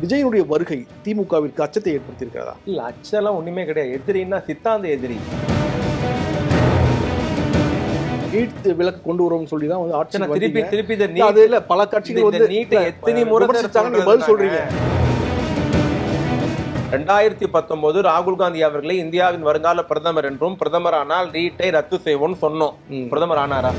விஜயனுடைய வருகை திமுகவிற்கு அச்சத்தை ஏற்படுத்தியிருக்கிறதா? இல்ல அச்செல்லாம் ஒண்ணுமே கிடையாது. எதிரின்னா சித்தாந்த எதிரி. நீட் விலக்கு கொண்டு வரோம்னு சொல்லி தான் வந்து ஆட்சி திருப்பி திருப்பி அது இல்ல பல கட்சிகள் வந்து நீட்டை எத்தனை முறை பதில் சொல்றீங்க. ரெண்டாயிரத்தி பத்தொன்பது ராகுல் காந்தி அவர்களை இந்தியாவின் வருங்கால பிரதமர் என்றும் பிரதமர் ஆனால் நீட்டை ரத்து செய்வோம்னு சொன்னோம். பிரதமர் ஆனாரா?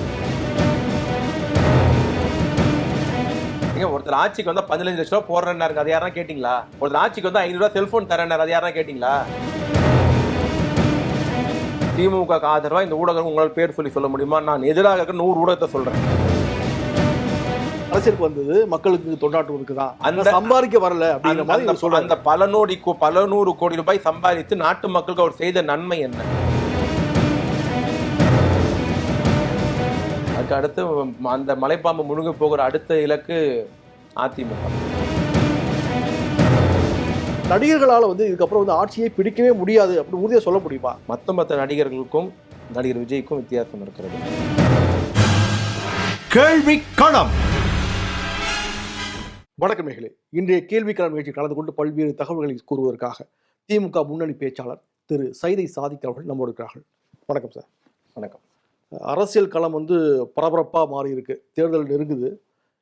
ஏங்க, ஒருத்தர் ஆட்சிக்கு வந்தா பதினஞ்சு லட்சம் ரூபாய் போடுறேன்னாருங்க அது யாரா கேட்டீங்களா? ஒருத்தர் ஆட்சிக்கு வந்தா ஐநூறு ரூபாய் செல்போன் தரேன்னாரு. அது யாரா கேட்டீங்களா? திமுக ஆதரவா இந்த ஊடகம் உங்களால் பேர் சொல்லி சொல்ல முடியுமா? நான் எதிராக இருக்க நூறு ஊடகத்தை சொல்றேன். அரசியலுக்கு வந்தது மக்களுக்கு தொண்டாற்றுவதற்கு தான். அந்த- சம்பாதிக்க வரல அப்படிங்கிற மாதிரி அந்த- பல நோடி பல நூறு கோடி ரூபாய் சம்பாதித்து நாட்டு மக்களுக்கு அவர் செய்த நன்மை என்ன? அதுக்கு அடுத்து ம- அந்த மலைப்பாம்பு முழுங்க போகிற அடுத்த இலக்கு அதிமுக. நடிகர்களால வந்து இதுக்கப்புறம் வந்து ஆட்சியை பிடிக்கவே முடியாது அப்படின்னு உறுதியா சொல்ல முடியுமா? மத்த மத்த நடிகர்களுக்கும் நடிகர் விஜய்க்கும் வித்தியாசம் இருக்கிறது. கேள்வி களம். வணக்கம் மேகலே இன்றைய கேள்விக்கான நிகழ்ச்சி கலந்து கொண்டு பல்வேறு தகவல்களை கூறுவதற்காக திமுக முன்னணி பேச்சாளர் திரு சைதை சாதிக் அவர்கள் நம்மோடு இருக்கிறார்கள். வணக்கம் சார். வணக்கம். அரசியல் களம் வந்து பரபரப்பாக மாறி இருக்கு தேர்தல் நெருங்குது.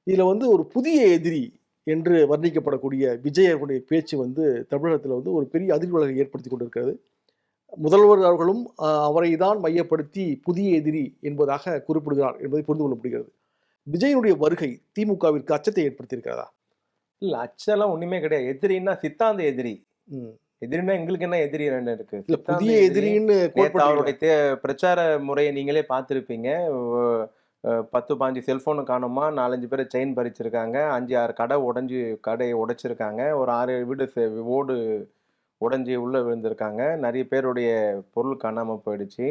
இதில் வந்து ஒரு புதிய எதிரி என்று வர்ணிக்கப்படக்கூடிய விஜயனுடைய பேச்சு வந்து தமிழகத்தில் வந்து ஒரு பெரிய அதிர்வலை ஏற்படுத்தி கொண்டிருக்கிறது. முதல்வர் அவர்களும் அவரை தான் மையப்படுத்தி புதிய எதிரி என்பதாக குறிப்பிடுகிறார் என்பதை புரிந்து கொள்ள முடிகிறது. விஜயனுடைய வருகை திமுகவிற்கு அச்சத்தை ஏற்படுத்தியிருக்கிறதா? இல்ல அச்செல்லாம் ஒண்ணுமே கிடையாது. எதிரின்னா சித்தாந்த எதிரி. ம். எதிரின்னா எங்களுக்கு என்ன எதிரி என்ன இருக்கு புதிய எதிரி- எதிரின்னு. அவருடைய பிரச்சார முறையை நீங்களே பார்த்துருப்பீங்க பத்து பாஞ்சு செல்போனு காணுமா நாலஞ்சு பேர் செயின் பறிச்சிருக்காங்க அஞ்சு ஆறு கடை உடைஞ்சு கடையை உடைச்சிருக்காங்க ஒரு ஆறு வீடு ஓடு உடைஞ்சி உள்ள விழுந்திருக்காங்க நிறைய பேருடைய பொருள் காணாம போயிடுச்சு.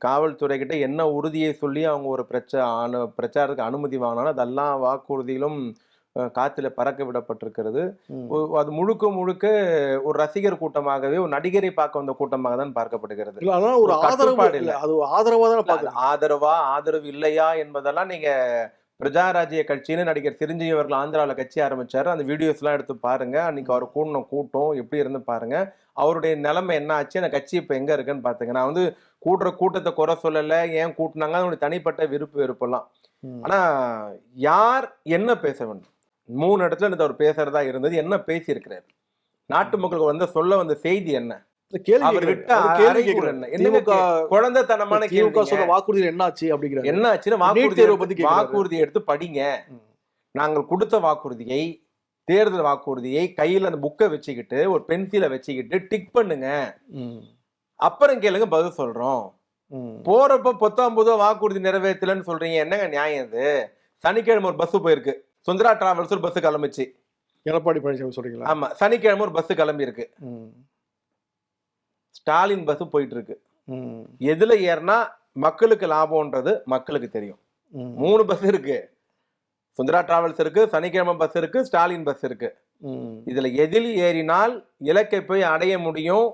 காவல்துறை கிட்ட என்ன உறுதியை சொல்லி அவங்க ஒரு பிரச்ச அனு பிரச்சாரத்துக்கு அனுமதி வாங்கினாலும் அதெல்லாம் வாக்குறுதிகளும் அஹ், காத்துல பறக்க விடப்பட்டிருக்கிறது. அது முழுக்க முழுக்க ஒரு ரசிகர் கூட்டமாகவே ஒரு நடிகரை பார்க்க வந்த கூட்டமாக தான் பார்க்கப்படுகிறது. ஒரு ஆதரவு இல்ல. அது ஆதரவா தானே ஆதரவா ஆதரவு இல்லையா என்பதெல்லாம் நீங்க பிரஜாராஜ்ய கட்சின்னு நடிகர் சிரஞ்சீவி அவர்கள் ஆந்திராவில் கட்சி ஆரம்பிச்சாரு. அந்த வீடியோஸ் எல்லாம் எடுத்து பாருங்க. அன்னைக்கு அவர் கூடின கூட்டம் எப்படி இருந்து பாருங்க. அவருடைய நிலைமை என்ன ஆச்சு? அந்த கட்சி இப்ப எங்க இருக்குன்னு பாத்துங்க. நான் வந்து கூடுற கூட்டத்தை குறை சொல்லல ஏன் கூட்டினாங்க? அதனுடைய தனிப்பட்ட விருப்பு வெறுப்பெல்லாம். ஆனா யார் என்ன பேச வேண்டும்? மூணு இடத்துல இருந்து அவர் பேசுறதா இருந்தது. என்ன பேசியிருக்கிறார்? நாட்டு மக்களுக்கு வந்து சொல்ல வந்த செய்தி என்ன? குழந்தைத்தனமான வாக்குறுதி தேர்வை எடுத்து- பத்தி கேக்குறாரு. வாக்குறுதி எடுத்து படிங்க. நாங்கள் கொடுத்த வாக்குறுதியை தேர்தல் வாக்குறுதியை கையில அந்த புக்கை வச்சுக்கிட்டு ஒரு பென்சிலை வச்சுக்கிட்டு டிக் பண்ணுங்க. அப்புறம் கேளுங்க பதில் சொல்றோம். போறப்ப பத்தொன்பதோ வாக்குறுதி நிறைவேற்றலன்னு சொல்றீங்க. என்னங்க நியாயம் இது? சனிக்கிழமை ஒரு பஸ் போயிருக்கு. சுந்தரா டிராவல்ஸ் ஒரு பஸ் கிளம்பிச்சு எடப்பாடி பழனிசாமி சொல்றீங்களா ஆமா சனிக்கிழமை ஒரு பஸ் கிளம்பி இருக்கு. ஸ்டாலின் பஸ் போயிட்டு இருக்கு. எதுல ஏறினா மக்களுக்கு லாபம்ன்றது மக்களுக்கு தெரியும். மூணு பஸ் இருக்கு சுந்தரா டிராவல்ஸ் இருக்கு சனிக்கிழமை பஸ் இருக்கு ஸ்டாலின் பஸ் இருக்கு. இதுல எதில் ஏறினால் இலக்கை போய் அடைய முடியும்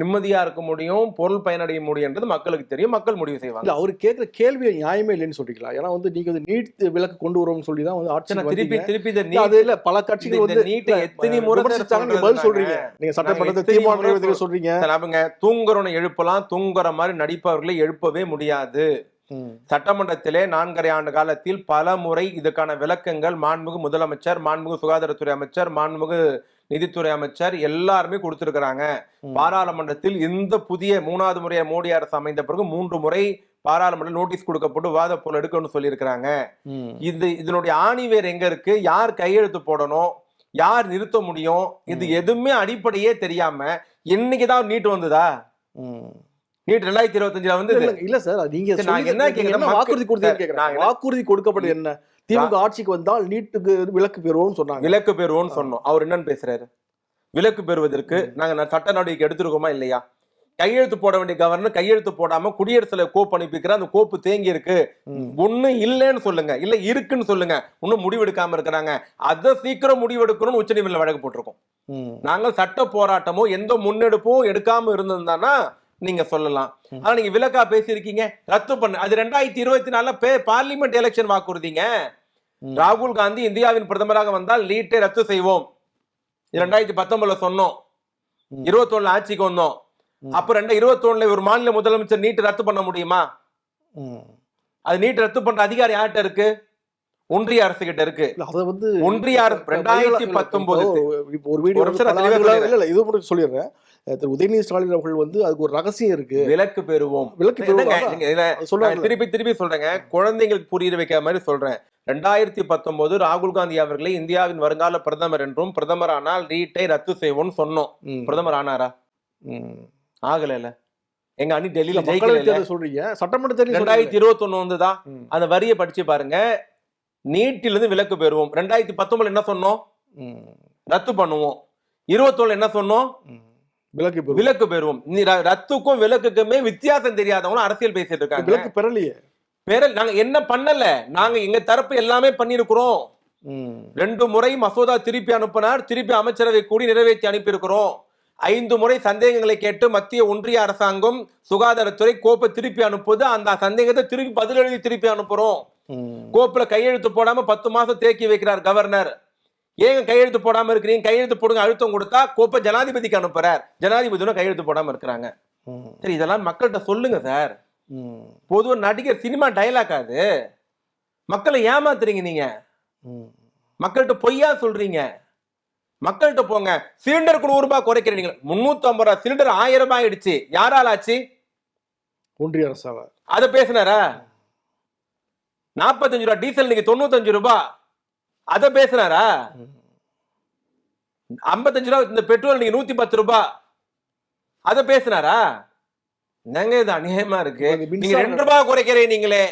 நிம்மதியா இருக்க முடியும் பொருள் பயனடைய முடியும்ன்றது மக்களுக்கு தெரியும் மக்கள் முடிவு செய்வாங்க. அவரு கேட்கிற கேள்வி நியாயமே இல்லைன்னு சொல்றீங்களா? ஏன்னா வந்து நீங்க வந்து நீட் விலக்கு கொண்டு வரோம்னு சொல்லி தான் வந்து ஆட்சி திருப்பி திருப்பி இந்த அது இல்ல பல கட்சிகள் வந்து நீட்டை எத்தனை முறை பதில் சொல்றீங்க. நீங்க சட்டமன்றத்தை தீர்மானம் சொல்றீங்க. அவங்க தூங்குறவனை எழுப்பலாம் தூங்குற மாதிரி நடிப்பவர்களை எழுப்பவே முடியாது. சட்டமன்றத்திலே நான்கரை ஆண்டு காலத்தில் பல முறை இதுக்கான விளக்கங்கள் மாண்புமிகு முதலமைச்சர் மாண்புமிகு சுகாதாரத்துறை அமைச்சர் மாண்புமிகு நிதித்துறை அமைச்சர் எல்லாருமே கொடுத்திருக்கிறாங்க. பாராளுமன்றத்தில் இந்த புதிய மூணாவது முறையா மோடி அரசு அமைந்த பிறகு மூன்று முறை பாராளுமன்ற நோட்டீஸ் கொடுக்கப்பட்டு வாத பொருள் எடுக்கணும்னு சொல்லியிருக்கிறாங்க. இது இதனுடைய ஆணிவேர் எங்க இருக்கு? யார் கையெழுத்து போடணும்? யார் நிறுத்த முடியும்? இது. எதுவுமே அடிப்படையே தெரியாம இன்னைக்குதான் நீட் வந்ததா. நீட் ரெண்டாயிரத்தி இருபத்தஞ்சுல வந்து இல்ல, சார் நீங்க என்ன வாக்குறுதி என்ன- வாக்குறுதி கொடுக்கப்பட்டது என்ன? திமுக ஆட்சிக்கு வந்தால் நீட்டுக்கு விலக்கு பெறுவோம்னு சொன்னாங்க. விலக்கு பெறுவோம்னு சொன்னோம். அவர் என்னன்னு பேசுறாரு? விலக்கு பெறுவதற்கு நாங்க சட்ட நடவடிக்கை எடுத்திருக்கோமா இல்லையா? கையெழுத்து போட வேண்டிய கவர்னர் கையெழுத்து போடாம குடியரசுல கோப்பு அனுப்பிக்கிற அந்த கோப்பு தேங்கி இருக்கு. ஒண்ணு இல்லைன்னு சொல்லுங்க. இல்ல இருக்குன்னு சொல்லுங்க. இன்னும் முடிவெடுக்காம இருக்கிறாங்க. அதை சீக்கிரம் முடிவெடுக்கணும்னு உச்சநீதிமன்றம் வழக்கு போட்டிருக்கோம். நாங்கள் சட்ட போராட்டமோ எந்த முன்னெடுப்பும் எடுக்காம இருந்திருந்தானா நீங்க சொல்லலாம் ஆனா நீங்க விலக்கா பேசியிருக்கீங்க ரத்து பண்ணு அது ரெண்டாயிரத்தி இருபத்தி நாலுல பார்லிமெண்ட் எலெக்ஷன் வாக்குறுதிங்க. ராகுல் காந்தி இந்தியாவின் பிரதமராக வந்தால் நீட்டை ரத்து செய்வோம் ரெண்டாயிரத்தி பத்தொன்பதுல சொன்னோம். இருபத்தொன்னுல ஆட்சிக்கு வந்தோம். அப்ப ரெண்டு இருபத்தொன்னுல ஒரு மாநில முதலமைச்சர் நீட் ரத்து பண்ண முடியுமா. அது நீட் ரத்து பண்ற அதிகாரம் யார்கிட்ட இருக்கு ஒன்றிய அரசு கிட்ட இருக்கு இல்ல, அதை வந்து ஒன்றிய அரசு ரெண்டாயிரத்தி பத்தொன்பது ஒரு வீடியோ இது மட்டும் சொல்லிடுறேன் திரு உதயநிதி ஸ்டாலின் அவர்கள் வந்து அதுக்கு ஒரு ரகசியம் இருக்கு. விலக்கு பெறுவோம். நான் சொல்லுவாங்க திருப்பி திருப்பி சொல்றேங்க. குழந்தைங்களுக்கு புரிய வைக்கிற மாதிரி சொல்றேன். ரெண்டாயிரத்தி பத்தொன்பது ராகுல் காந்தி அவர்களை இந்தியாவின் வருங்கால பிரதமர் என்றும் பிரதமர் ஆனால் நீட்டை ரத்து செய்வோம்னு சொன்னோம். பிரதமர் ஆனாரா ஆகல எங்க அணி டெல்லியில மக்களவை சொல்றீங்க. சட்டமன்ற தேர்தல் ரெண்டாயிரத்தி இருபத்தி ஒண்ணு வந்துதா. அந்த வரியை படிச்சு பாருங்க. நீட்டிலிருந்து விலக்கு பெறுவோம். ரெண்டாயிரத்தி பத்தொன்பதுல என்ன சொன்னோம்? ரத்து பண்ணுவோம். இருபத்தொன்னு என்ன சொன்னோம்? விலக்கு. விலக்கு பெறுவோம். நீ ரத்துக்கும் விலக்குக்குமே வித்தியாசம் தெரியாதவங்களும் அரசியல் பேசிட்டு இருக்காங்க. விலக்கு பெறலையே. வேற நாங்க என்ன பண்ணல? நாங்க எங்க தரப்பு எல்லாமே பண்ணிருக்கிறோம் ரெண்டு முறை மசோதா திருப்பி அனுப்பினார். திருப்பி அமைச்சரவை கூடி நிறைவேற்றி அனுப்பியிருக்கிறோம். ஐந்து முறை சந்தேகங்களை கேட்டு மத்திய ஒன்றிய அரசாங்கம் சுகாதாரத்துறை கோப்பை திருப்பி அனுப்புது. அந்த சந்தேகத்தை திருப்பி பதில் எழுதி திருப்பி அனுப்புறோம். கோப்புல கையெழுத்து போடாம பத்து மாசம் தேக்கி வைக்கிறார் கவர்னர். ஏங்க கையெழுத்து போடாம இருக்கிறீங்க? கையெழுத்து போடுங்க அழுத்தம் கொடுத்தா கோப்பை ஜனாதிபதிக்கு அனுப்புறார். ஜனாதிபதியும் கையெழுத்து போடாம இருக்கிறாங்க. சரி இதெல்லாம் மக்கள்கிட்ட சொல்லுங்க சார். பொதுவா நடிகர் சினிமா டைலாக் அது மக்களை ஏமாத்துறீங்க நீங்க. மக்கள்கிட்ட பொய்யா சொல்றீங்க. மக்கள்கிட்ட போங்க. சிலிண்டருக்கு நூறு ரூபாய் குறைக்கிறீங்க முன்னூத்தி ஐம்பது ரூபாய் சிலிண்டர் ஆயிரம் ரூபாய் ஆயிடுச்சு. யாரால ஆச்சு? ஒன்றிய அரசால. அத பேசினாரா? நாற்பத்தஞ்சு ரூபாய் டீசல் நீங்க தொண்ணூத்தஞ்சு ரூபாய். அத பேசினாரா ஐம்பத்தஞ்சு ரூபாய் இந்த பெட்ரோல் நீங்க நூத்தி பத்து ரூபாய் அத பேசினாரா என்னங்க இது அநியாயமா இருக்கு? நீங்க ரெண்டு ரூபாய் குறைக்கிறீங்க நீங்களே.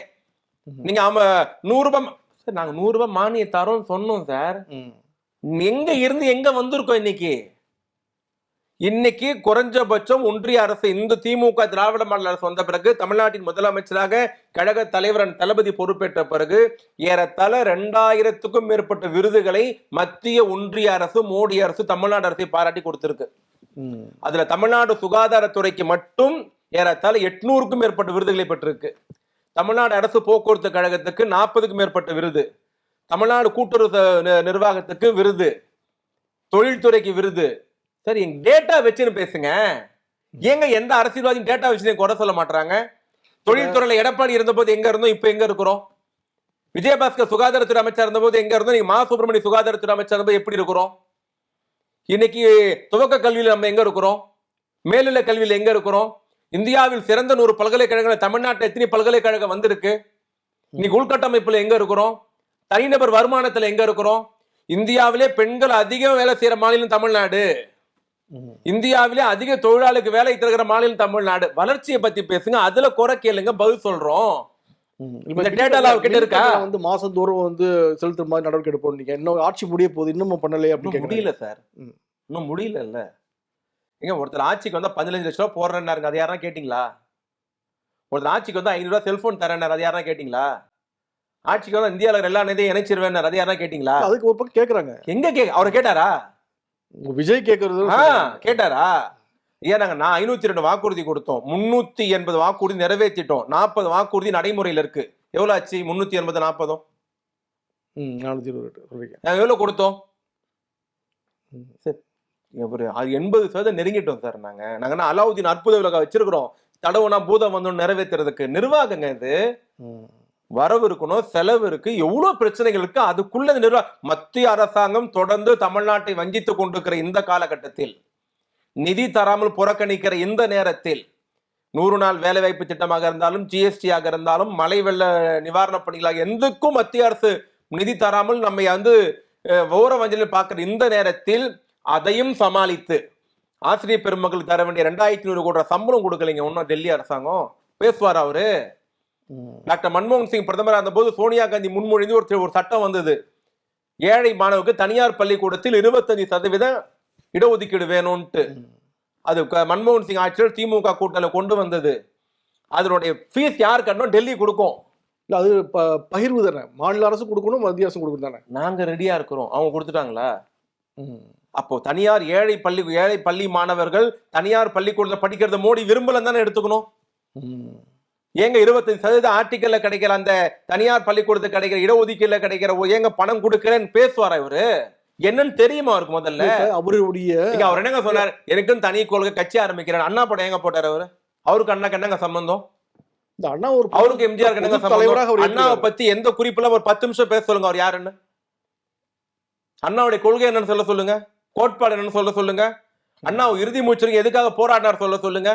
நீங்க ஆமா நூறு ரூபாய் சார் நாங்க நூறு ரூபாய் மானிய தரோம்னு சொன்னோம் சார். எங்க இருந்து எங்க வந்திருக்கோம் இன்னைக்கு? இன்னைக்கு குறைஞ்சபட்சம் ஒன்றிய அரசு இந்த திமுக திராவிட மாடல் அரசு வந்த பிறகு தமிழ்நாட்டின் முதலமைச்சராக கழக தலைவர் தளபதி பொறுப்பேற்ற பிறகு ஏறத்தாழ ரெண்டாயிரத்துக்கும் மேற்பட்ட விருதுகளை மத்திய ஒன்றிய அரசு மோடி அரசு தமிழ்நாடு அரசை பாராட்டி கொடுத்திருக்கு. அதுல தமிழ்நாடு சுகாதாரத்துறைக்கு மட்டும் ஏறத்தாழ எட்நூறுக்கும் மேற்பட்ட விருதுகளை பெற்றிருக்கு. தமிழ்நாடு அரசு போக்குவரத்து கழகத்துக்கு நாற்பதுக்கும் மேற்பட்ட விருது. தமிழ்நாடு கூட்டுறவு நிர்வாகத்துக்கு விருது. தொழில்துறைக்கு விருது. சரி எங்க டேட்டா வச்சுன்னு பேசுங்க. ஏங்க எந்த அரசியல்வாதியும் டேட்டா வச்சு குறை சொல்ல மாட்டாங்க தொழில்துறையில எடப்பாடி இருந்தபோது எங்க இருந்தோம்? இப்ப எங்க இருக்கிறோம்? விஜயபாஸ்கர் சுகாதாரத்துறை அமைச்சர் இருந்தபோது எங்க இருந்தோம்? நீங்க மா சுப்பிரமணிய சுகாதாரத்துறை அமைச்சர் இருந்தபோது எப்படி இருக்கிறோம்? இன்னைக்கு துவக்க கல்வியில நம்ம எங்க இருக்கிறோம்? மேல்நிலை கல்வியில எங்க இருக்கிறோம்? இந்தியாவில் சிறந்த நூறு பல்கலைக்கழகங்கள் தமிழ்நாட்டில் எத்தனை பல்கலைக்கழகம் வந்திருக்கு? இன்னைக்கு உள்கட்டமைப்புல எங்க இருக்கிறோம்? தனிநபர் வருமானத்துல எங்க இருக்கிறோம்? இந்தியாவிலே பெண்கள் அதிகம் வேலை செய்யற மாநிலம் தமிழ்நாடு. இந்தியாவிலே அதிக தொழிலாளருக்கு வேலை தருகிற மாநிலம் தமிழ்நாடு. வளர்ச்சியை பத்தி பேசுங்க அதுல குறை கேளுங்க பதில் சொல்றோம். இந்த எல்லாம் அவர்கிட்ட இருக்கா? வந்து மாசந்தோறும் வந்து செலுத்துற மாதிரி நடவடிக்கை எடுப்போம் நீங்க இன்னும் ஆட்சி முடிய போகுது இன்னமும் பண்ணலையே அப்படி இன்னும் கேக்குறாங்க. முடியல சார். இன்னும் முடியல இல்ல ஏங்க ஒருத்தர் ஆட்சிக்கு வந்தா பதினஞ்சு லட்சம் ரூபா போடுறேன்னாருங்க அது யாரா கேட்டீங்களா? ஒருத்தர் ஆட்சிக்கு வந்தா ஐநூறு ரூபா செல்போன் தரேன்னாரு அது யாரா கேட்டீங்களா? ஆட்சிக்கு வந்தா இருக்கிற எல்லா நிதியும் இணைச்சிருவேன் அது யாரா கேட்டீங்களா? அதுக்கு ஒரு பக்கம் கேக்குறாங்க. எங்க கே அவரை கேட்டாரா? விஜய் கேக்குறது ஆ, கேட்டாரா? ஏன் நாங்க நான் ஐநூத்தி ரெண்டு வாக்குறுதி கொடுத்தோம். முன்னூத்தி எண்பது வாக்குறுதி நிறைவேற்றிட்டோம். நாற்பது வாக்குறுதி நடைமுறையில இருக்கு. எவ்வளவு ஆச்சு? முன்னூத்தி எண்பது நாற்பதும் ம், நானூத்தி இருபது நாங்க எவ்வளவு கொடுத்தோம்? ஒரு எண்பது சதவீதம் நெருங்கிட்டோம் சார் நாங்க. நாங்க என்ன அலாவுதீன் அற்புத விலக வச்சிருக்கிறோம். தடவுனா பூதம் வந்து நிறைவேற்றுறதுக்கு நிர்வாகங்க இது. வரவு இருக்கணும் செலவு இருக்கு. எவ்வளவு பிரச்சனைகள் இருக்கு அதுக்குள்ள நிர்வாக மத்திய அரசாங்கம் தொடர்ந்து தமிழ்நாட்டை வஞ்சித்துக் கொண்டிருக்கிற இந்த காலகட்டத்தில் நிதி தராமல் புறக்கணிக்கிற இந்த நேரத்தில் நூறு நாள் வேலைவாய்ப்பு திட்டமாக இருந்தாலும் ஜிஎஸ்டியாக இருந்தாலும் மழை வெள்ள நிவாரணப் பணிகளாக எந்தக்கும் மத்திய அரசு நிதி தராமல் நம்மை வந்து ஓர வஞ்சலில் பார்க்குற இந்த நேரத்தில் அதையும் சமாளித்து ஆசிரியர் பெருமக்கள் தர வேண்டிய ரெண்டாயிரத்தி நூறு கோடி சம்பளம் கொடுக்கலைங்க. ஒன்றும் டெல்லி அரசாங்கம். பேசுவார் அவரு? டாக்டர் மன்மோகன் சிங் பிரதமர் இருந்தபோது சோனியா காந்தி முன்மொழிந்து ஒரு ஒரு சட்டம் வந்தது. ஏழை மாணவருக்கு தனியார் பள்ளிக்கூடத்தில் இருபத்தஞ்சு சதவீதம் இடஒதுக்கீடு வேணும்ட்டு ம். அது மன்மோகன் சிங் ஆட்சியில் திமுக கூட்டணியில் கொண்டு வந்தது. அதனுடைய ஃபீஸ் யார் கட்டணும்? டெல்லி கொடுக்கும். இல்ல அது ப- பகிர்வு தானே? மாநில அரசு கொடுக்கணும் மத்திய அரசு கொடுக்கணும் தானே? நாங்க ரெடியா இருக்கிறோம். அவங்க கொடுத்துட்டாங்களா? அப்போ தனியார் ஏழை பள்ளி ஏழை பள்ளி மாணவர்கள் தனியார் பள்ளிக்கூடத்தில் படிக்கிறத மோடி விரும்பலன்னு தானே எடுத்துக்கணும். ஏங்க இருபத்தஞ்சு சதவீத ஆர்டிக்கல்ல கிடைக்கிற அந்த தனியார் பள்ளிக்கூடத்துக்கு கிடைக்கிற இடஒதுக்கீடுல கிடைக்கிற ஏங்க பணம் கொடுக்கறேன்னு பேசுவாரா இவரு? என்னன்னு தெரியுமா அவருக்கு முதல்ல? அவருடைய அவர் என்னங்க சொன்னார்? எனக்குன்னு தனி கொள்கை கட்சி ஆரம்பிக்கிறேன் அண்ணா படம் எங்க போட்டாரு அவரு? அவருக்கு அண்ணாக்கு என்னங்க சம்பந்தம்? இந்த அண்ணா ஒரு அவருக்கு எம்ஜிஆர் என்னங்க சம்பந்தம்? அண்ணாவை. பத்தி எந்த குறிப்புல ஒரு பத்து நிமிஷம் பேச சொல்லுங்க அவர் யாருன்னு? அண்ணாவுடைய கொள்கை என்னன்னு சொல்ல சொல்லுங்க. கோட்பாடு என்னன்னு சொல்ல சொல்லுங்க. அண்ணா இறுதி மூச்சருக்கு எதுக்காக போராடினார் சொல்ல சொல்லுங்க.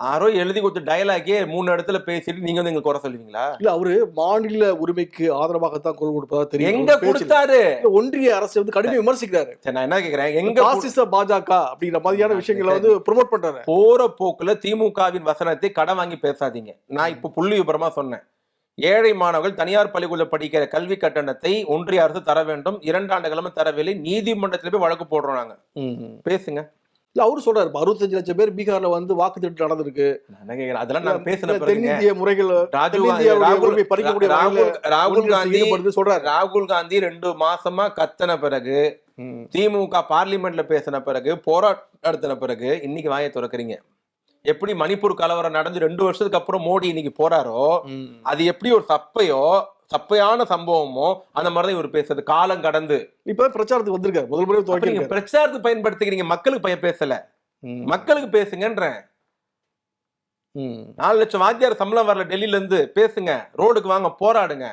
யாரோ எழுதி கொடுத்த டயலாக்கே மூணு இடத்துல பேசிட்டு நீங்க வந்து எங்களுக்கு குறை சொல்லுவீங்களா? இல்ல அவரு மாநில உரிமைக்கு ஆதரவாகத்தான் குரல் கொடுப்பதா தெரியும். எங்க. கொடுத்தாரு? ஒன்றிய அரசு வந்து கடுமையா விமர்சிக்கிறாரு. நான் என்ன கேக்குறேன்? எங்க பாசிச பாஜக அப்படிங்கிற மாதிரியான விஷயங்களை வந்து ப்ரோமோட் பண்றாரு. போற போக்குல திமுகவின் வசனத்தை கடன் வாங்கி பேசாதீங்க. நான் இப்ப புள்ளி விபரமா சொன்னேன். ஏழை மாணவர்கள் தனியார் பள்ளிக்கூட படிக்கிற கல்வி கட்டணத்தை ஒன்றிய அரசு தர வேண்டும். இரண்டாண்டு கிழமை தரவில்லை. நீதிமன்றத்துல போய் வழக்கு போடுறோம் நாங்க. பேசுங்க. இல்ல அவரு சொல்றாரு 65 லட்சம் பேர் பீகார்ல வந்து வாக்கு திருட்டு நடந்திருக்கு. அதெல்லாம் நான் பேசின தென்னிந்திய முறைகள் பறிக்கக்கூடிய ராகுல் காந்தி சொல்றாரு. ராகுல் காந்தி ரெண்டு மாசமா கத்தன பிறகு திமுக பார்லிமெண்ட்ல பேசின பிறகு போராட்டம் நடத்தின பிறகு இன்னைக்கு வாயை திறக்கறீங்க. எப்படி மணிப்பூர் கலவரம் நடந்து ரெண்டு வருஷத்துக்கு அப்புறம் மோடி இன்னைக்கு போறாரோ அது எப்படி ஒரு சப்பையோ சப்பையான சம்பவமோ அந்த மாதிரிதான் இவர் பேசுறது. காலம் கடந்து. இப்ப பிரச்சாரத்துக்கு வந்திருக்காரு. முதல் முறை நீங்க பிரச்சாரத்துக்கு பயன்படுத்திக்கிறீங்க. மக்களுக்கு பய பேசல. மக்களுக்கு பேசுங்கன்றேன். நாலு லட்சம் வாத்தியார் சம்பளம் வரல. டெல்லியில இருந்து பேசுங்க. ரோடுக்கு வாங்க போராடுங்க.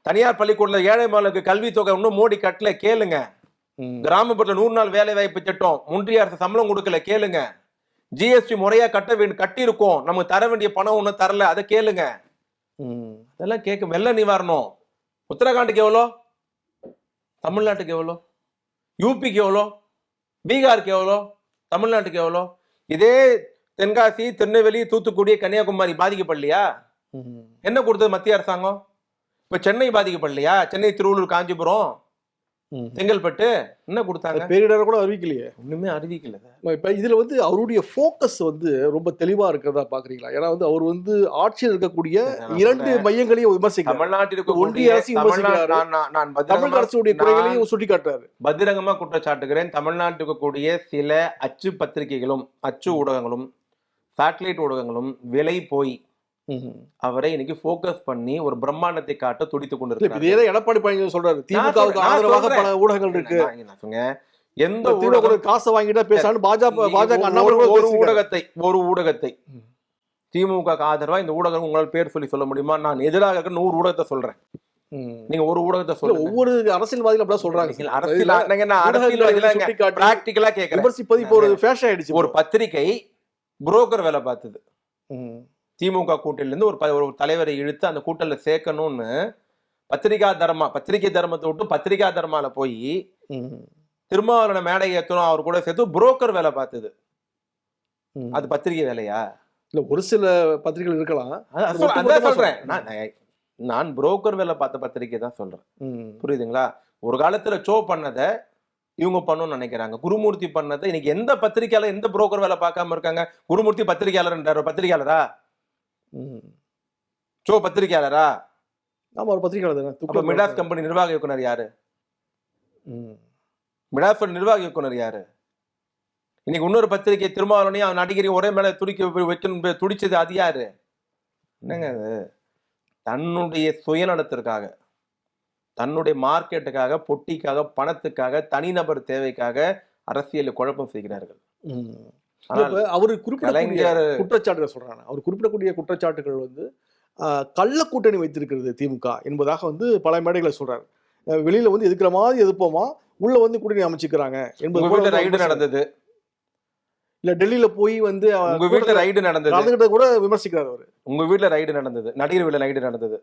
தனியார் பள்ளிக்கூடல ஏழை மாணவர்களுக்கு கல்வி தொகை இன்னும் மோடி கட்டல கேளுங்க. கிராமப்புறத்துல நூறு நாள் வேலை வாய்ப்பு திட்டம். ஒன்றிய அரசு சம்பளம் கொடுக்கல கேளுங்க. ஜிஎஸ்டி முறையா கட்ட கட்டி இருக்கோம் நமக்கு தர வேண்டிய பணம் ஒன்றும் தரல அதை கேளுங்க. அதெல்லாம் கேட்க வெள்ள நிவாரணம் உத்தரகாண்டுக்கு எவ்வளோ? தமிழ்நாட்டுக்கு எவ்வளோ? யூபிக்கு எவ்வளோ? பீகாருக்கு எவ்வளோ? தமிழ்நாட்டுக்கு எவ்வளோ? இதே தென்காசி திருநெல்வேலி தூத்துக்குடி கன்னியாகுமரி பாதிக்கப்படலையா? என்ன கொடுத்தது மத்திய அரசாங்கம்? இப்ப சென்னை பாதிக்கப்படலையா? சென்னை திருவள்ளூர் காஞ்சிபுரம்? செங்கல்பட்டு என்ன கொடுத்தாங்க? பேரிடர் கூட அறிவிக்கலையே. ஒண்ணுமே அறிவிக்கல. இப்ப இதுல வந்து அவருடைய ஃபோக்கஸ் வந்து ரொம்ப தெளிவா இருக்கிறதா பாக்குறீங்களா? ஏன்னா வந்து அவர் வந்து ஆட்சியில் இருக்கக்கூடிய இரண்டு. மையங்களையும் விமர்சிக்கிறார். தமிழ்நாட்டிற்கு ஒன்றிய அரசையும் விமர்சிக்கிறாரு. தமிழ் அரசுடைய குறைகளையும் சுட்டிக்காட்டுறாரு. பத்திரங்கமா குற்றச்சாட்டுகிறேன். தமிழ்நாட்டுக்கு கூடிய சில அச்சு பத்திரிகைகளும் அச்சு ஊடகங்களும் சேட்டலைட் ஊடகங்களும் விலை போய் அவரை இன்னைக்கு ஃபோக்கஸ் பண்ணி ஒரு பிரம்மாண்டத்தை காட்ட இல்ல, இப்ப இதே எடப்பாடி பழனிசாமி சொல்றாரு. திமுகவுக்கு ஆதரவாக. பல ஊடகங்கள் இருக்கு. எந்த ஊடகம் காசை வாங்கிட்டா பேசாலும் பாஜக பாஜக ஒரு-. ஊடகத்தை ஒரு ஊடகத்தை. திமுக ஆதரவா இந்த ஊடகம் உங்களால் பேர் சொல்லி சொல்ல முடியுமா? நான் எதிராக இருக்க நூறு ஊடகத்தை சொல்றேன். நீங்க ஒரு ஊடகத்தை சொல்லுங்க. ஒவ்வொரு அரசியல்வாதிகளும் அப்படிதான் சொல்றாங்க. அரசியல் பிராக்டிக்கலா கேக்குறேன். விமர்சிப்பது இப்போ ஒரு ஃபேஷன் ஆயிடுச்சு. ஒரு பத்திரிகை புரோக்கர் வேலை பார்த்தது. திமுக கூட்டணில இருந்து ஒரு ஒரு தலைவரை இழுத்து அந்த கூட்டணில சேர்க்கணும்னு பத்திரிகா தர்மா பத்திரிகை தர்மத்தை விட்டு பத்திரிகா தர்மால போய். திருமாவளவனை மேடை ஏத்தணும் அவர் கூட சேர்த்து புரோக்கர் வேலை பார்த்தது. அது பத்திரிகை வேலையா இல்ல ஒரு சில பத்திரிகைகள் இருக்கலாம் சொல்றேன். நான் புரோக்கர் வேலை பார்த்த பத்திரிகை தான் சொல்றேன். புரியுதுங்களா ஒரு காலத்துல ஷோ பண்ணதை இவங்க பண்ணணும்னு நினைக்கிறாங்க குருமூர்த்தி பண்ணதை இன்னைக்கு எந்த பத்திரிகையாளர் எந்த புரோக்கர் வேலை பார்க்காம இருக்காங்க குருமூர்த்தி பத்திரிகையாளர் பத்திரிகையாளரா. ஷோ பத்திரிகையாளரா ஆமா ஒரு பத்திரிகையாளர் அப்ப மிடாஸ் கம்பெனி நிர்வாக இயக்குனர் யாரு? ம். மிடாஸ் நிர்வாக இயக்குனர் யாரு? இன்னைக்கு இன்னொரு பத்திரிகை திருமாவளவனையும் அவன் நடிகரையும் ஒரே மேல துடிக்க வைக்கணும் துடிச்சது அது யாரு? என்னங்க அது தன்னுடைய சுயநலத்திற்காக தன்னுடைய மார்க்கெட்டுக்காக பொட்டிக்காக பணத்துக்காக தனிநபர் தேவைக்காக அரசியல் குழப்பம் செய்கிறார்கள். அவரு குறிப்பிடக்கூடிய குற்றச்சாட்டுகள் சொல்றாங்க. அவர் குறிப்பிடக்கூடிய குற்றச்சாட்டுகள் வந்து கள்ள கூட்டணி வைத்திருக்கிறது திமுக என்பதாக வந்து பல மேடைகளை சொல்றாரு. வெளியில வந்து எதுக்குற மாதிரி எதிர்ப்போமா உள்ள வந்து கூட்டணி அமைச்சுக்கிறாங்க என்பது ரைடு. நடந்தது. இல்ல டெல்லியில போய் வந்து உங்க வீட்டுல ரைடு நடந்தது. கலந்துகிட்ட கூட விமர்சிக்கிறார் அவரு. உங்க வீட்டுல ரைடு நடந்தது. நடிகர் வீட்டுல ரைடு நடந்தது.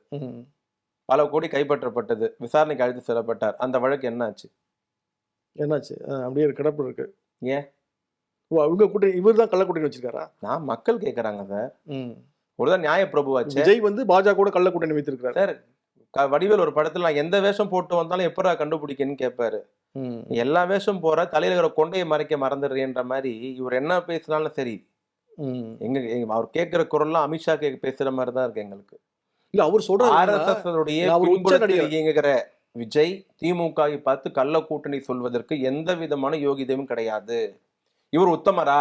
பல கோடி கைப்பற்றப்பட்டது. விசாரணைக்கு அழைத்து செல்லப்பட்டார். அந்த வழக்கு என்ன ஆச்சு என்னாச்சு? அஹ், அப்படியே கிடப்பு இருக்கு. ஏன்? ஓ அவங்க கூட்டணி இவர் தான் கள்ள கூட்டணி வச்சிருக்காரா? நான் மக்கள் கேக்குறாங்க சார். ஒருதான் நியாய பிரபுவாச்சு விஜய் வந்து பாஜக கூட கள்ள கூட்டணி வைத்திருக்கிறார். சார் வடிவேல் ஒரு படத்துல நான் எந்த வேஷம் போட்டு வந்தாலும் எப்படா கண்டுபிடிக்கன்னு கேட்பாரு எல்லா வேஷம் போற தலையில இருக்கிற கொண்டையை மறைக்க மறந்துடுறேன்ற மாதிரி இவர் என்ன பேசினாலும் சரி. எங்க எங்க- அவர் கேட்கிற குரல்லாம் அமித்ஷா கேட்க பேசுற மாதிரி தான் இருக்கு எங்களுக்கு. இல்ல அவர் ஆர்எஸ்எஸ் நடிகர். இயங்குகிற விஜய் திமுகவை பார்த்து கள்ள கூட்டணி சொல்வதற்கு எந்த விதமான யோகிதையும் கிடையாது. இவர் உத்தமரா?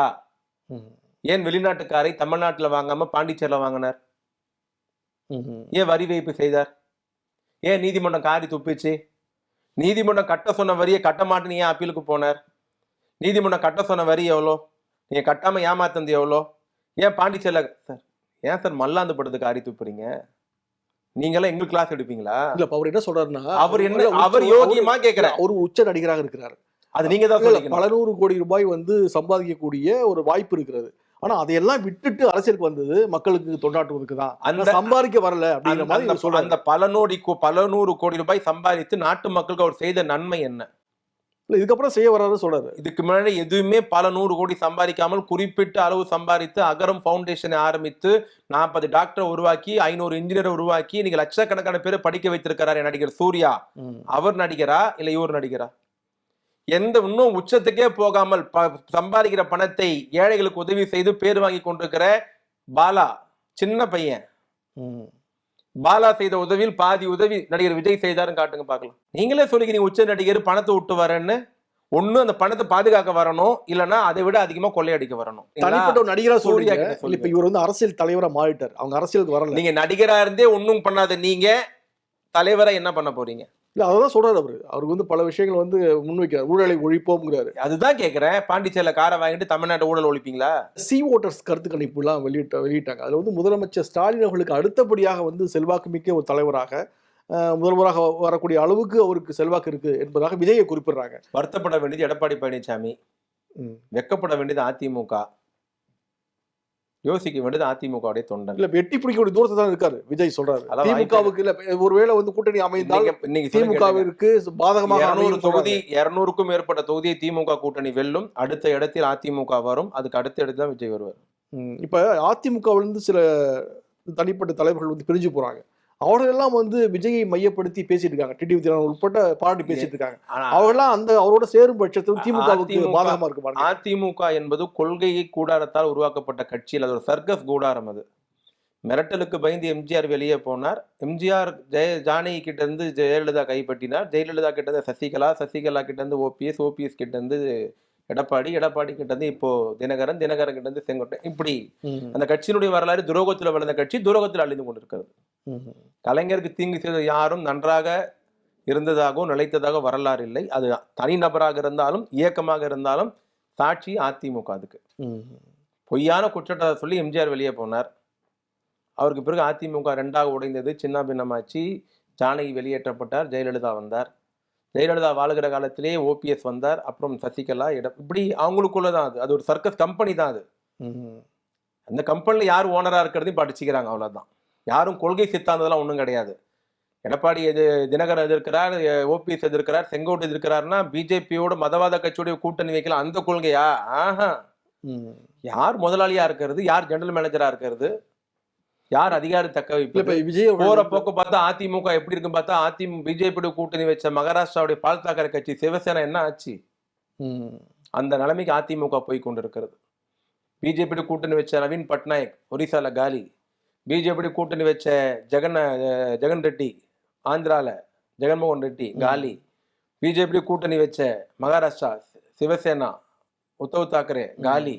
ம். ஏன் வெளிநாட்டு காரை தமிழ்நாட்டுல வாங்காம பாண்டிச்சேரியில வாங்கினார்? ஏன் வரி வைப்பு செய்தார்? ஏன் நீதிமன்றம் காரி துப்பிச்சு? நீதிமன்றம் கட்ட சொன்ன வரியை கட்ட மாட்டேன்னு ஏன் அப்பீலுக்கு போனார்? நீதிமன்றம் கட்ட சொன்ன வரி எவ்வளோ? நீங்க கட்டாம ஏமாத்தந்து எவ்வளோ? ஏன் பாண்டிச்சேரியில சார் ஏன் சார் மல்லாந்து படுத்து காரி துப்புறீங்க? நீங்களாம் எங்களுக்கு கிளாஸ் எடுப்பீங்களா? இல்ல அவர் என்ன சொல்றாருன்னா அவர் என்ன அவர் யோகியமா கேக்குறேன் ஒரு உச்ச நடிகராக இருக்கிறார். அது நீங்க தான் பல நூறு கோடி ரூபாய் வந்து சம்பாதிக்கக்கூடிய ஒரு வாய்ப்பு இருக்கிறது. ஆனா அதையெல்லாம் விட்டுட்டு அரசியலுக்கு வந்தது மக்களுக்கு தொண்டாற்றுவதற்கு தான். அந்த சம்பாதிக்க வரல அப்படிங்கிற மாதிரி சொல்றாரு. அந்த பல கோ- பல நூறு கோடி ரூபாய் சம்பாதித்து நாட்டு மக்களுக்கு அவர் செய்த நன்மை என்ன? இல்ல இதுக்கப்புறம் செய்ய வர்றாரு சொல்றாரு. இதுக்கு முன்னாடி எதுவுமே பல நூறு கோடி சம்பாதிக்காமல் குறிப்பிட்ட அளவு சம்பாதித்து அகரம் ஃபவுண்டேஷனை ஆரம்பித்து நாற்பது டாக்டரை உருவாக்கி ஐநூறு இன்ஜினியரை உருவாக்கி இன்னைக்கு லட்சக்கணக்கான பேரை படிக்க வைத்திருக்கிறாரு நடிகர் சூர்யா. அவர் நடிகரா? இல்ல இவர் நடிகரா? எந்த இன்னும் உச்சத்துக்கே போகாமல் ப- சம்பாதிக்கிற பணத்தை ஏழைகளுக்கு உதவி செய்து பேர் வாங்கி கொண்டிருக்கிற பாலா சின்ன பையன். பாலா செய்த உதவியில் பாதி உதவி நடிகர் விஜய் செய்தாருன்னு காட்டுங்க பார்க்கலாம். நீங்களே சொல்லிக்கிறீங்க உச்ச நடிகர் பணத்தை விட்டு வரேன்னு. ஒண்ணு அந்த பணத்தை பாதுகாக்க வரணும். இல்லைன்னா அதை விட அதிகமா கொள்ளையடிக்க வரணும். தனிப்பட்ட ஒரு நடிகரா சூர்யா. இப்ப இவர் வந்து அரசியல் தலைவரா மாறிட்டார். அவங்க அரசியலுக்கு வரல. நீங்க நடிகரா இருந்தே ஒண்ணும் பண்ணாத நீங்க தலைவரா என்ன பண்ண போறீங்க? இல்ல அதான் சொல்றாரு அவரு. அவருக்கு வந்து பல விஷயங்கள் வந்து முன்வைக்கிறார். ஊழலை ஒழிப்போம்ங்கிறாரு. அதுதான் கேக்குறேன். பாண்டிச்சேரியில காரை வாங்கிட்டு தமிழ்நாட்டு ஊழல் ஒழிப்பீங்களா? சி ஓட்டர்ஸ் கருத்து கணிப்புலாம் வெளியிட்ட வெளியிட்டாங்க. அதுல வந்து முதலமைச்சர் ஸ்டாலின் அவர்களுக்கு அடுத்தபடியாக வந்து செல்வாக்கு மிக்க ஒரு தலைவராக முதல்வராக வரக்கூடிய அளவுக்கு அவருக்கு செல்வாக்கு இருக்கு என்பதாக விஜயை குறிப்பிடுறாங்க. வருத்தப்பட வேண்டியது எடப்பாடி பழனிசாமி. வெக்கப்பட வேண்டியது அதிமுக. யோசிக்க வேண்டியது அதிமுகவுடைய தொண்டன் இல்ல எட்டி பிடிக்கக்கூடிய தூரத்தை தான் இருக்காரு விஜய் சொல்றாரு திமுகவுக்கு இல்ல ஒருவேளை வந்து கூட்டணி அமைந்தால் இன்னைக்கு-. திமுகவிற்கு பாதகமாக இருநூறு தொகுதி. இருநூறுக்கும் மேற்பட்ட தொகுதியை திமுக கூட்டணி வெல்லும் அடுத்த இடத்தில் அதிமுக வரும் அதுக்கு அடுத்த இடத்துல விஜய் வருவார். இப்ப அதிமுகவிலிருந்து இருந்து சில தனிப்பட்ட தலைவர்கள் வந்து பிரிஞ்சு போறாங்க அவர்களெல்லாம் வந்து விஜயை மையப்படுத்தி பேசிட்டு இருக்காங்க டிடி வித்யானந்த் உட்பட்ட பாராட்டி பேசிட்டு இருக்காங்க ஆனா அவங்கெல்லாம் அந்த அவரோட சேரும் பட்சத்தில் திமுகவுக்கு பாதகமா இருக்கு அதிமுக என்பது கொள்கையை கூடாரத்தால் உருவாக்கப்பட்ட கட்சியில் அது ஒரு சர்க்கஸ் கூடாரம் அது. மிரட்டலுக்கு பயந்து எம்ஜிஆர் வெளியே போனார். எம்ஜிஆர் ஜெய ஜானகி கிட்ட இருந்து ஜெயலலிதா கைப்பற்றினார். ஜெயலலிதா கிட்ட இருந்து சசிகலா சசிகலா கிட்ட இருந்து ஓபிஎஸ் ஓபிஎஸ் கிட்ட இருந்து எடப்பாடி எடப்பாடி கிட்ட இருந்து இப்போ தினகரன் தினகரன் கிட்ட இருந்து செங்கோட்டை இப்படி. அந்த கட்சியினுடைய வரலாறு துரோகத்தில் வளர்ந்த கட்சி துரோகத்தில் அழிந்து கொண்டிருக்கிறது. கலைஞருக்கு தீங்கு செய்த யாரும் நன்றாக இருந்ததாகவும் நிலைத்ததாக வரலாறு இல்லை அது தனிநபராக இருந்தாலும் இயக்கமாக இருந்தாலும் சாட்சி அதிமுக அதுக்கு. பொய்யான குற்றச்சாட்டை சொல்லி எம்ஜிஆர் வெளியே போனார் அவருக்கு பிறகு அதிமுக ரெண்டாக உடைந்தது சின்ன பின்னமாச்சு ஜானகி வெளியேற்றப்பட்டார் ஜெயலலிதா வந்தார் ஜெயலலிதா வாழுகிற காலத்திலே ஓபிஎஸ் வந்தார் அப்புறம் சசிகலா இட இப்படி அவங்களுக்குள்ள தான் அது. அது ஒரு சர்க்கஸ் கம்பெனி தான் அது. அந்த கம்பெனியில் யார் ஓனராக இருக்கிறதையும் படிச்சுக்கிறாங்க அவ்வளோதான் யாரும் கொள்கை சித்தாந்ததெல்லாம் ஒன்றும் கிடையாது. எடப்பாடி எது தினகரன் எதிர்க்கிறார் ஓபிஎஸ் எதிர்க்கிறார் செங்கோட்டை எதிர்க்கிறாருன்னா பிஜேபியோட மதவாத கட்சியோட கூட்டணி வைக்கலாம் அந்த கொள்கையா? ஆஹா. யார் முதலாளியா இருக்கிறது யார் ஜெனரல் மேனேஜரா இருக்கிறது? யார் அதிகாரி தக்க இல்ல வைப்பது இப்ப விஜய் போற போக்கு பார்த்தா அதிமுக எப்படி இருக்குன்னு பார்த்தா அதிமுக பிஜேபி கூட்டணி வச்ச மகாராஷ்டிராவுடைய பால் தாக்கரே கட்சி சிவசேனா என்ன ஆச்சு. அந்த நிலைமைக்கு அதிமுக போய் கொண்டிருக்கிறது. பிஜேபி கூட்டணி வச்ச நவீன் பட்நாயக் ஒரிசால காலி. பிஜேபி கூட்டணி வச்ச ஜெகன் ஜெகன் ரெட்டி ஆந்திரால ஜெகன்மோகன் ரெட்டி காலி. பிஜேபி கூட்டணி வச்ச மகாராஷ்டிரா சிவசேனா உத்தவ் தாக்கரே காலி.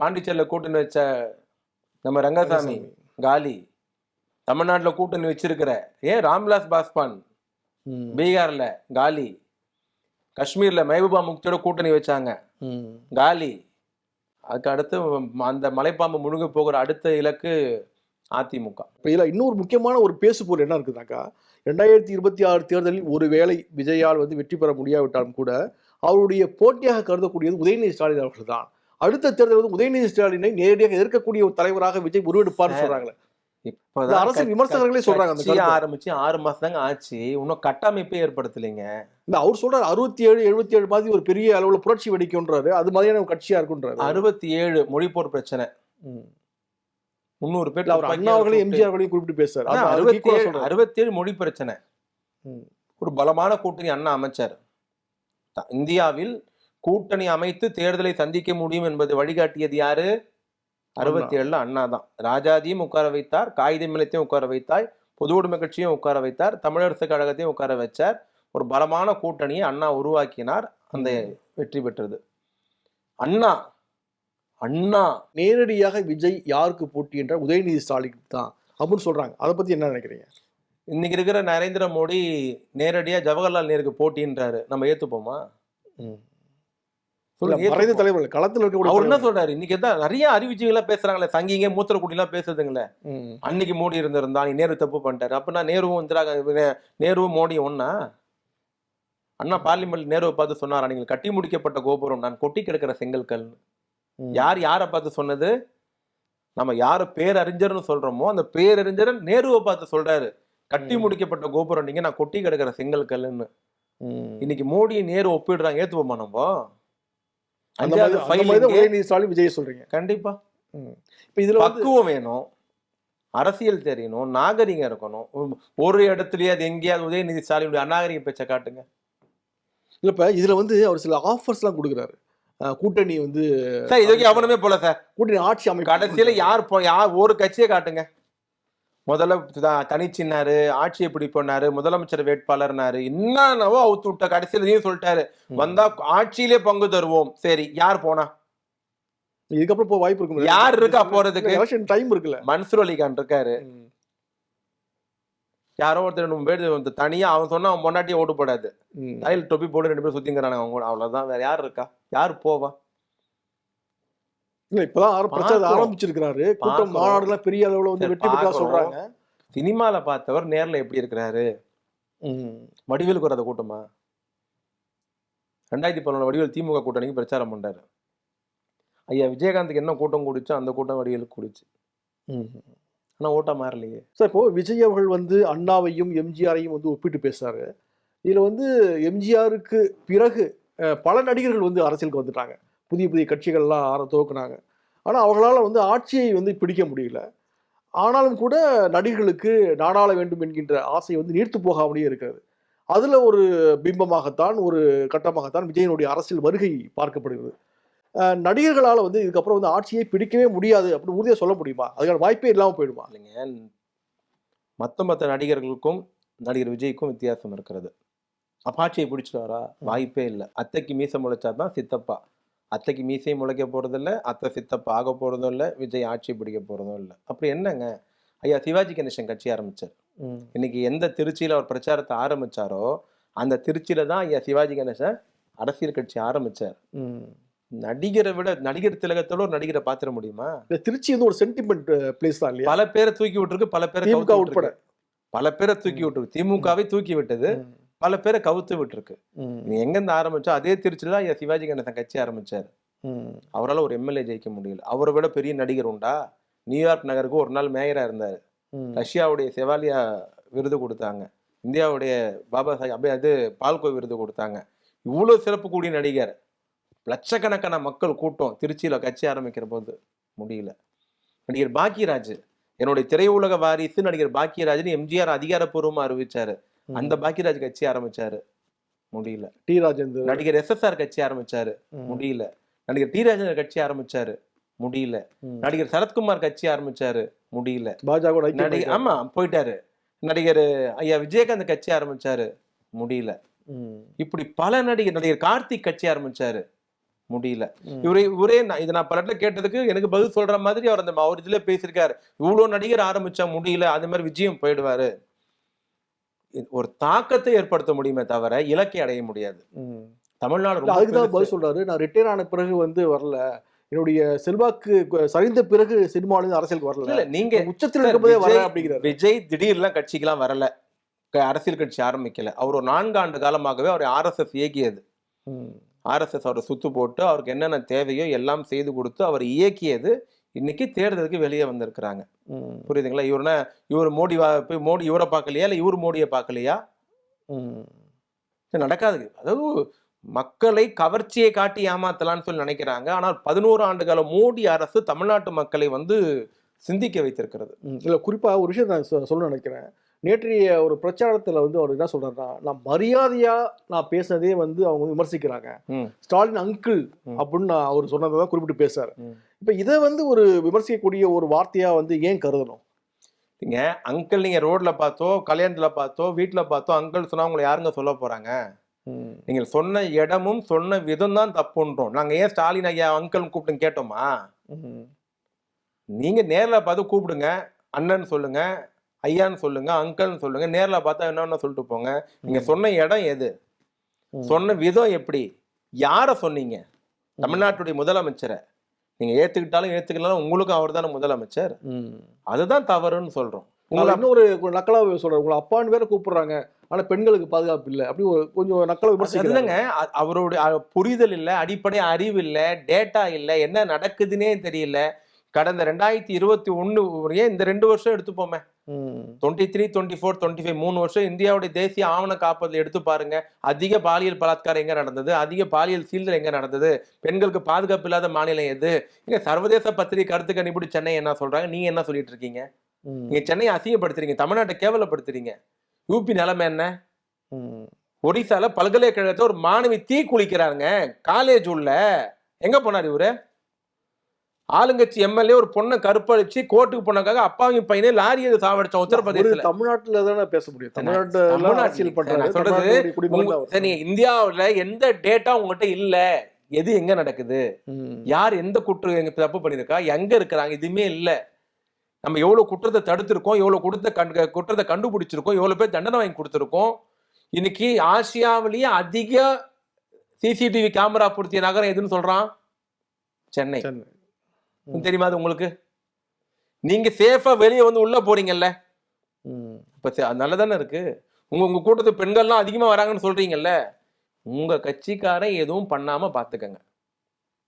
பாண்டிச்சேரியில கூட்டணி வச்ச நம்ம ரங்கசாமி காலி தமிழ்நாட்டுல கூட்டணி வச்சிருக்கிற ஏன் ராம்விலாஸ் பாஸ்வான். பீகார்ல காலி காஷ்மீர்ல மெஹபூபா முக்தியோட கூட்டணி வச்சாங்க. காலி அதுக்கு அடுத்து அந்த மலைப்பாம்பு முழுங்க போகிற அடுத்த இலக்கு அதிமுக. இப்ப இதுல இன்னொரு முக்கியமான ஒரு பேசு பொருள் என்ன இருக்குதாக்கா? ரெண்டாயிரத்தி இருபத்தி ஆறு தேர்தலில் ஒருவேளை விஜயால் வந்து வெற்றி பெற முடியாவிட்டாலும் கூட அவருடைய போட்டியாக கருதக்கூடியது உதயநிதி ஸ்டாலின் அவர்கள் தான் அடுத்த தேர்தல் வந்து உதயநிதி ஸ்டாலினை நேரடியாக எதிர்க்கக்கூடிய ஒரு தலைவராக விஜய் உருவெடுப்பார்னு சொல்றாங்க இந்த இப்பதான் அரசியல் விமர்சகர்களே சொல்றாங்க. ஆரம்பிச்சு ஆறு மாசம் தாங்க ஆச்சு. இன்னும் கட்டமைப்பே ஏற்படுத்தலைங்க. இந்த அவர் சொல்றாரு அறுபத்தி ஏழு எழுபத்தி ஏழு மாதிரி ஒரு பெரிய அளவுல புரட்சி வெடிக்கும்ன்றாரு. அது மாதிரியான கட்சியா இருக்குன்றாரு அறுபத்தி ஏழு மொழிப்போர் பிரச்சனை. முந்நூறு பேர் அவர் அண்ணாவர்களையும் சுட்டு- எம்ஜிஆர் அவர்களையும் குறிப்பிட்டு பேசுறாரு. அறுபத்தி ஏழு. அறுபத்தி ஏழு மொழி பிரச்சனை. ஒரு பலமான கூட்டணி அண்ணா அமைச்சர். இந்தியாவில் கூட்டணி அமைத்து தேர்தலை சந்திக்க முடியும் என்பது வழிகாட்டியது யாரு? அறுபத்தி ஏழுல அண்ணா தான் ராஜாஜியும் உட்கார வைத்தார் காகித மில்லத்தையும் உட்கார வைத்தாய் பொது உடைமை கட்சியும் உட்கார வைத்தார் தமிழரசு கழகத்தையும் உட்கார வச்சார். ஒரு பலமான கூட்டணியை அண்ணா உருவாக்கினார் அந்த வெற்றி பெற்றது. அண்ணா அண்ணா நேரடியாக விஜய் யாருக்கு போட்டி என்றால் உதயநிதி ஸ்டாலின் தான் அப்படின்னு சொல்றாங்க. அதை பத்தி என்ன நினைக்கிறீங்க? இன்னைக்கு இருக்கிற நரேந்திர மோடி நேரடியா ஜவஹர்லால் நேருக்கு போட்டின்றாரு. நம்ம ஏத்துப்போமா? மறைந்த. தலைவர்கள் களத்தில் இருக்கக்கூடிய அவர் என்ன. சொல்றாரு இன்னைக்கு தான் நிறைய அறிவிச்சுகளா பேசுறாங்களே சங்கிங்க மூத்திர குட்டிலாம் பேசுதுங்களே. அன்னைக்கு மோடி இருந்திருந்தா நீ நேரு தப்பு பண்ணிட்டாரு அப்படின்னா நேருவும் இந்திரா நேருவும் மோடி ஒன்னா அண்ணா பார்லிமெண்ட் நேருவை பார்த்து சொன்னாரா நீங்கள் கட்டி முடிக்கப்பட்ட கோபுரம் நான் கொட்டி கிடக்கிற செங்கல்கல். யார் யாரை பார்த்து சொன்னது நம்ம யார பேரறிஞர்னு சொல்றோமோ அந்த பேரறிஞர் நேருவை பார்த்து சொல்றாரு கட்டி. முடிக்கப்பட்ட கோபுரம் நீங்க நான் கொட்டி கிடக்கிற செங்கல்கல்னு ம். இன்னைக்கு மோடி நேரு ஒப்பிடுறாங்க ஏத்துவோமா நம்ம அந்த மாதிரி உதயநிதி ஸ்டாலின் விஜய் சொல்றீங்க. கண்டிப்பா. இப்ப இதுல பக்குவம் வேணும். அரசியல் தெரியணும். நாகரிகம் இருக்கணும். ஒரு- இடத்துலயே அது எங்கேயாவது உதயநிதி ஸ்டாலினுடைய அநாகரிக பேச்சை காட்டுங்க. இல்ல இப்ப இதுல வந்து அவர் சில ஆஃபர்ஸ் எல்லாம் கொடுக்குறாரு. கூட்டணி வந்து சார் இது வரைக்கும் அவனுமே போல சார். கூட்டணி ஆட்சி அமைப்பு கடைசியில யார் யார் ஒரு கட்சியை காட்டுங்க. முதல்ல த- தனிச்சின்னாரு ஆட்சி எப்படி பண்ணாரு முதலமைச்சர் வேட்பாளர்னாரு என்னவோ அவுத்து விட்ட கடைசியில நீங்க சொல்லிட்டாரு. வந்தா ஆட்சியிலே பங்கு தருவோம். சரி யார் போனா? இதுக்கப்புறம் போக வாய்ப்பு இருக்கு யார் இருக்கா போறதுக்கு? டைம் இருக்குல்ல. மன்சூர் அலிகான் இருக்காரு. யாரோ ஒருத்தர் மூணு பேர் வந்து தனியா அவன் சொன்னா அவன் பொண்டாட்டியே ஓட்டு போடாது. தலையில் தொப்பி போட்டு ரெண்டு பேரும் சுத்திங்கிறானுங்க அவங்க அவ்வளவுதான். வேற யார் இருக்கா? யார் போவா? இல்ல இப்பதான் ஆர- பிரச்சாரத்தை பார்க்கிறோம். ஆரம்பிச்சிருக்கிறாரு. கூட்டம். மாநாடுலாம் பெரிய அளவுல வந்து வெற்றி பெற்றா. சொல்றாங்க. சினிமால பார்த்தவர் நேர்ல எப்படி இருக்கிறாரு? வடிவேலுக்கு வராத கூட்டமா? ரெண்டாயிரத்தி பதினொன்று வடிவேல் திமுக கூட்டணிக்கு பிரச்சாரம் பண்றாரு. ஐயா விஜயகாந்துக்கு என்ன கூட்டம் கூடிச்சோ அந்த கூட்டம் வடிவேலுக்கு கூடிச்சு. ஆனா ஓட்டா மாறலையே. சார் இப்போ விஜய் அவர்கள் வந்து அண்ணாவையும் எம்ஜிஆரையும் வந்து ஒப்பிட்டு பேசுறாரு. இதுல வந்து எம்ஜிஆருக்கு பிறகு பல நடிகர்கள் வந்து அரசியலுக்கு வந்துட்டாங்க. புதிய புதிய கட்சிகள்லாம் ஆர துவக்குனாங்க. ஆனா அவங்களால வந்து ஆட்சியை வந்து பிடிக்க முடியல. ஆனாலும் கூட நடிகர்களுக்கு நாடாள வேண்டும் என்கின்ற ஆசை வந்து நீர்த்து போகாமலே இருக்கிறது. அதுல ஒரு பிம்பமாகத்தான் ஒரு கட்டமாகத்தான் விஜயனுடைய அரசியல் வருகை பார்க்கப்படுகிறது. நடிகர்களால வந்து இதுக்கப்புறம் வந்து ஆட்சியை பிடிக்கவே முடியாது அப்படின்னு உறுதியா சொல்ல முடியுமா? அதுக்கான வாய்ப்பே இல்லாம போயிடுமா? இல்லைங்க. மத்த மத்த நடிகர்களுக்கும் நடிகர் விஜய்க்கும் வித்தியாசம் இருக்கிறது. அப்பாச்சியை பிடிச்சிட்டாரா? வாய்ப்பே இல்லை. அத்தைக்கு மீசை முளைச்சாதான் சித்தப்பா. அத்தைக்கு மீசையை முளைக்க போறதில்ல அத்தை சித்தப்பா ஆக போறதும் இல்லை விஜய் ஆட்சி பிடிக்க போறதும் இல்லை. அப்படி என்னங்க? ஐயா சிவாஜி கணேசன் கட்சி ஆரம்பிச்சார். இன்னைக்கு எந்த திருச்சியில அவர் பிரச்சாரத்தை ஆரம்பிச்சாரோ அந்த திருச்சியில தான் ஐயா சிவாஜி கணேசன் அரசியல் கட்சி ஆரம்பிச்சார். நடிகரை விட நடிகர் திலகத்தோட ஒரு நடிகரை பாத்திர முடியுமா? இந்த திருச்சி வந்து ஒரு சென்டிமெண்ட் பிளேஸ் தான் பல பேரை தூக்கி விட்டுருக்கு பல பேரை உட்பட. பல பேரை தூக்கி விட்டுருக்கு. திமுகவை தூக்கி விட்டது. பல பேரை கவுத்து விட்டுருக்கு. நீ எங்கிருந்து ஆரம்பிச்சோ அதே திருச்சியில தான் சிவாஜி கணேசன் கட்சி ஆரம்பிச்சார். அவரால் ஒரு எம்எல்ஏ ஜெயிக்க முடியல. அவரை விட பெரிய நடிகர் உண்டா? நியூயார்க் நகருக்கு ஒரு நாள் மேயரா இருந்தார். ரஷ்யாவுடைய செவாலியா விருது கொடுத்தாங்க. இந்தியாவுடைய பாபா சாஹிப் அபே அது பால்கோ விருது கொடுத்தாங்க. இவ்வளோ சிறப்பு கூடிய நடிகர். லட்சக்கணக்கான மக்கள் கூட்டம் திருச்சியில கட்சி ஆரம்பிக்கிற போது முடியல. நடிகர் பாக்கியராஜ் என்னுடைய திரையுலக வாரிசு நடிகர் பாக்கியராஜ்னு எம்ஜிஆர் அதிகாரப்பூர்வமா அறிவிச்சாரு. அந்த பாக்கியராஜ் கட்சி ஆரம்பிச்சாரு. முடியல. டி ராஜேந்தர் நடிகர் எஸ்எஸ்ஆர் கட்சி ஆரம்பிச்சாரு. முடியல. நடிகர் டி ராஜேந்தர் கட்சி ஆரம்பிச்சாரு. முடியல. நடிகர் சரத்குமார் கட்சி ஆரம்பிச்சாரு. முடியல. பாஜக நடிகர் ஆமா போயிட்டாரு. நடிகர் ஐயா விஜயகாந்த் கட்சி ஆரம்பிச்சாரு. முடியல. இப்படி பல நடிகர் நடிகர் கார்த்திக் கட்சி ஆரம்பிச்சாரு. முடியல. இவரே இவரே இதை நான் பல இடத்துல கேட்டதுக்கு எனக்கு பதில் சொல்ற மாதிரி அவர் அந்த அவர் இதுல பேசியிருக்காரு. இவ்வளவு நடிகர் ஆரம்பிச்சா முடியல. அது மாதிரி விஜயம் போயிடுவாரு. ஒரு தாக்கத்தை ஏற்படுத்த முடியுமே தவிர இலக்கை அடைய முடியாது. தமிழ்நாடு அதுக்கு தான். பதில் சொல்றாரு. நான் ரிட்டையர் ஆன பிறகு வந்து வரல. என்னுடைய செல்வாக்கு சரிந்த பிறகு சினிமாவிலிருந்து அரசியலுக்கு வரல. இல்ல நீங்க உச்சத்தில் இருக்கும்போதே வர விஜய்- அப்படிங்கிறாரு. விஜய் திடீர்லாம் கட்சிக்கெல்லாம் வரல. அரசியல் கட்சி ஆரம்பிக்கல. அவர் ஒரு நான்காண்டு காலமாகவே அவர் ஆர்எஸ்எஸ் இயக்கியது. ஆர்எஸ்எஸ் அவரை சுத்து போட்டு அவருக்கு என்னென்ன தேவையோ எல்லாம் செய்து கொடுத்து அவர் இயக்கியது. இன்னைக்கு தேர்தலுக்கு வெளியே வந்திருக்கிறாங்க. புரியுதுங்களா? இவருனா இவர் மோடி போய் மோடி இவரை பார்க்கலையா? இல்ல இவர் மோடியை பார்க்கலையா? நடக்காது அதாவது மக்களை கவர்ச்சியை காட்டி ஏமாத்தலாம்னு சொல்லி நினைக்கிறாங்க. ஆனால் பதினோரு ஆண்டு கால மோடி அரசு தமிழ்நாட்டு மக்களை வந்து சிந்திக்க வைத்திருக்கிறது. இல்ல குறிப்பா ஒரு விஷயம் நான் சொல்ல நினைக்கிறேன். நேற்றைய ஒரு பிரச்சாரத்துல வந்து அவர் என்ன சொல்றாருன்னா நான் மரியாதையா நான் பேசுனதே வந்து அவங்க விமர்சிக்கிறாங்க. ஸ்டாலின் அங்கிள். அப்படின்னு நான் அவர் சொன்னதை தான் குறிப்பிட்டு பேசுறாரு. இப்ப இதை வந்து ஒரு விமர்சிக்கக்கூடிய ஒரு வார்த்தையா வந்து ஏன் கருதணும்? நீங்க அங்கிள் நீங்க ரோட்ல பார்த்தோ கல்யாணத்துல பார்த்தோ வீட்ல பார்த்தோ அங்கிள் சொன்னா உங்களை யாருங்க சொல்ல போறாங்க? ம். நீங்கள் சொன்ன இடமும் சொன்ன விதம் தான் தப்புன்றோம். நாங்க ஏன் ஸ்டாலின் ஐயா அங்கிள் கூப்பிட்டு கேட்டோமா? ம். நீங்க நேர்ல பார்த்து கூப்பிடுங்க. அண்ணன் சொல்லுங்க ஐயான்னு சொல்லுங்க அங்கிள்னு சொல்லுங்க. நேர்ல பார்த்தா என்னன்னு சொல்லிட்டு போங்க. நீங்க சொன்ன இடம் எது. சொன்ன விதம் எப்படி? யார சொன்னீங்க? தமிழ்நாட்டுடைய முதலமைச்சரை. நீங்க ஏத்துக்கிட்டாலும் ஏத்துக்கலாலும் உங்களுக்கும் அவர் தானே முதலமைச்சர். அதுதான் தவறுன்னு சொல்றோம். உங்களை இன்னொரு ஒரு நக்கலா சொல்றேன். உங்களை அப்பான்னு வேற கூப்பிடுறாங்க. ஆனா பெண்களுக்கு பாதுகாப்பு இல்ல. அப்படி ஒரு கொஞ்சம் நக்கலா அ- அவருடைய புரிதல் இல்ல அடிப்படை அறிவு இல்ல டேட்டா இல்ல என்ன நடக்குதுன்னே தெரியல. கடந்த ரெண்டாயிரத்தி இருபத்தி ஏன் இந்த ரெண்டு வருஷம் எடுத்துப்போமே. Twenty three twenty four twenty five மூணு வருஷம் இந்தியாவுடைய தேசிய ஆவண காப்பதில் எடுத்து பாருங்க. அதிக பாலியல் பலாத்காரம் எங்க நடந்தது? அதிக பாலியல் சீல்தல் எங்க நடந்தது? பெண்களுக்கு பாதுகாப்பு இல்லாத மாநிலம் எது? இங்க சர்வதேச பத்திரிகை கருத்து கணிப்படி சென்னை என்ன சொல்றாங்க? நீங்க என்ன சொல்லிட்டு இருக்கீங்க. நீங்க சென்னையை அசிங்கப்படுத்துறீங்க. தமிழ்நாட்டை கேவலப்படுத்துறீங்க. யூபி நிலைமை என்ன. ஒடிசால பல்கலைக்கழகத்துல ஒரு மாணவி தீ குளிக்கிறாங்க காலேஜ் உள்ள. எங்க போனார் இவரு? ஆளுங்கட்சி எம்எல்ஏ ஒரு பொண்ணை கருப்பழிச்சு கோர்ட்டுக்கு போனக்காக அப்பாவின் பையனே லாரி எடுத்து சாவடிச்சான் ஒரு உத்தரப்பிரதேசத்துல. தமிழ்நாட்டுல தானே பேச முடியும். அரசியல் நான் சொல்றது. சரி இந்தியாவுல எந்த டேட்டா உங்ககிட்ட இல்ல? எது எங்க நடக்குது. யார் எந்த குற்றம் எங்க தப்பு பண்ணிருக்கா எங்க இருக்கிறாங்க? எதுவுமே இல்ல. நம்ம எவ்வளவு குற்றத்தை தடுத்திருக்கோம் எவ்வளவு குற்றத்தை கண்டு குற்றத்தை கண்டுபிடிச்சிருக்கோம் எவ்வளவு பேர் தண்டனை வாங்கி கொடுத்திருக்கோம். இன்னைக்கு ஆசியாவிலேயே அதிக சிசிடிவி கேமரா பொருத்திய நகரம் எதுன்னு சொல்றான்? சென்னை. சென்னை. தெரியுமா அது உங்களுக்கு? நீங்க சேஃபா வெளியே வந்து உள்ள போறீங்கல்ல. ம். இப்ப சே- அது நல்லதானே இருக்கு. உங்க உங்க கூட்டத்துக்கு பெண்கள்லாம் அதிகமா வராங்கன்னு சொல்றீங்கல்ல. உங்க கட்சிக்காரன் எதுவும் பண்ணாம பாத்துக்கங்க.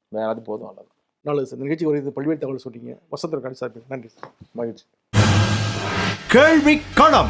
வேற அது போதும் அவ்வளவுதான். நல்லது சார். நிகழ்ச்சி வருகிறது பல்வேறு தகவல் சொன்னீங்க. வசந்தர் சார் நன்றி சார். மகிழ்ச்சி. கேள்வி களம்.